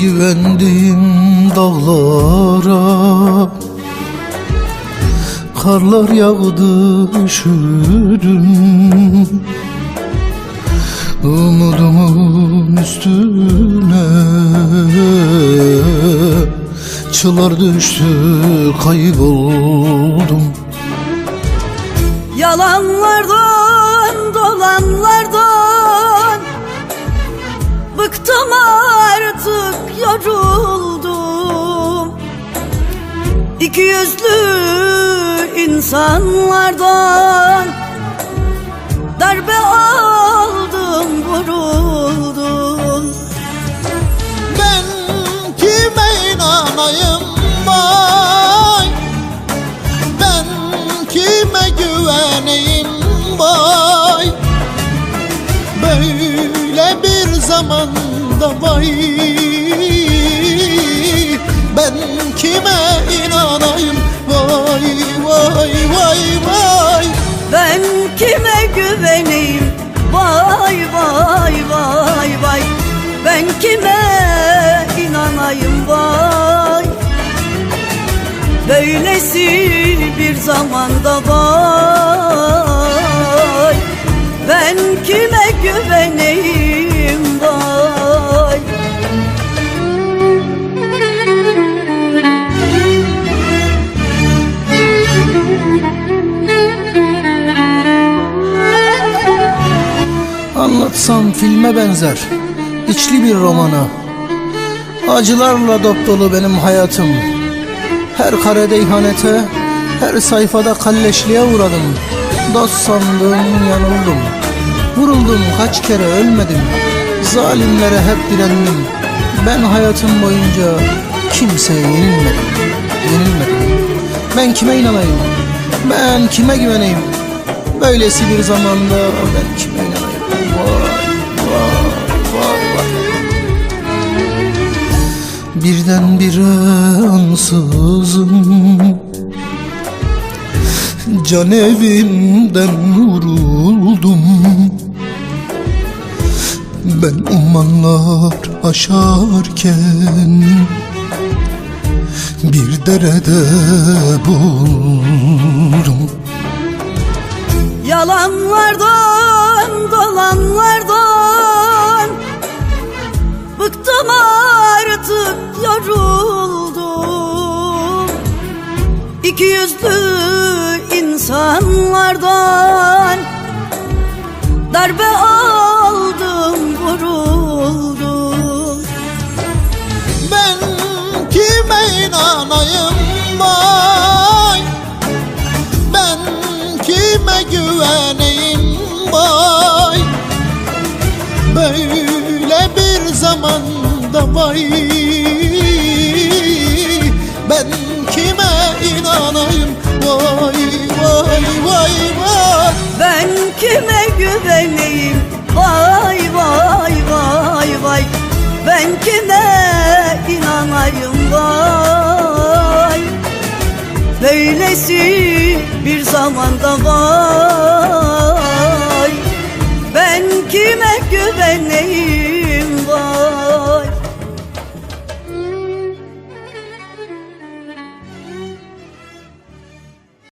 Güvendiğim dağlara. Karlar yağdı üşüdüm Umudumun üstüne Çılar düştü kayboldum. Yalanlardan, dolanlardan Bıktım artık, yüzlü insanlardan Darbe aldım, vuruldum. Ben kime inanayım bay Ben kime güveneyim bay Böyle bir zamanda vay Ben kime inanayım? Vay vay vay vay. Ben kime güveneyim? Vay vay vay vay. Ben kime inanayım? Vay. Böylesi bir zamanda vay Anlatsam filme benzer. İçli bir romana. Acılarla dop dolu benim hayatım. Her karede ihanete Her sayfada kalleşliğe uğradım. Dost sandım yanıldım. Vuruldum kaç kere ölmedim. Zalimlere hep direndim. Ben hayatım boyunca kimseye yenilmedim. Yenilmedim. Ben kime inanayım? Ben kime güveneyim? Böylesi bir zamanda ben kime inanayım Birdenbire ansızın. Can evimden vuruldum. Ben ummanlar aşarken Bir derede buldum Yalanlardan, Yüzlü insanlardan Darbe aldım, vuruldum. Ben kime inanayım? Bay Ben kime güveneyim? Bay Böyle bir zamanda vay kime güveneyim? Vay vay vay vay. Ben kime inanayım vay? Böylesi bir zamanda vay. Ben kime güveneyim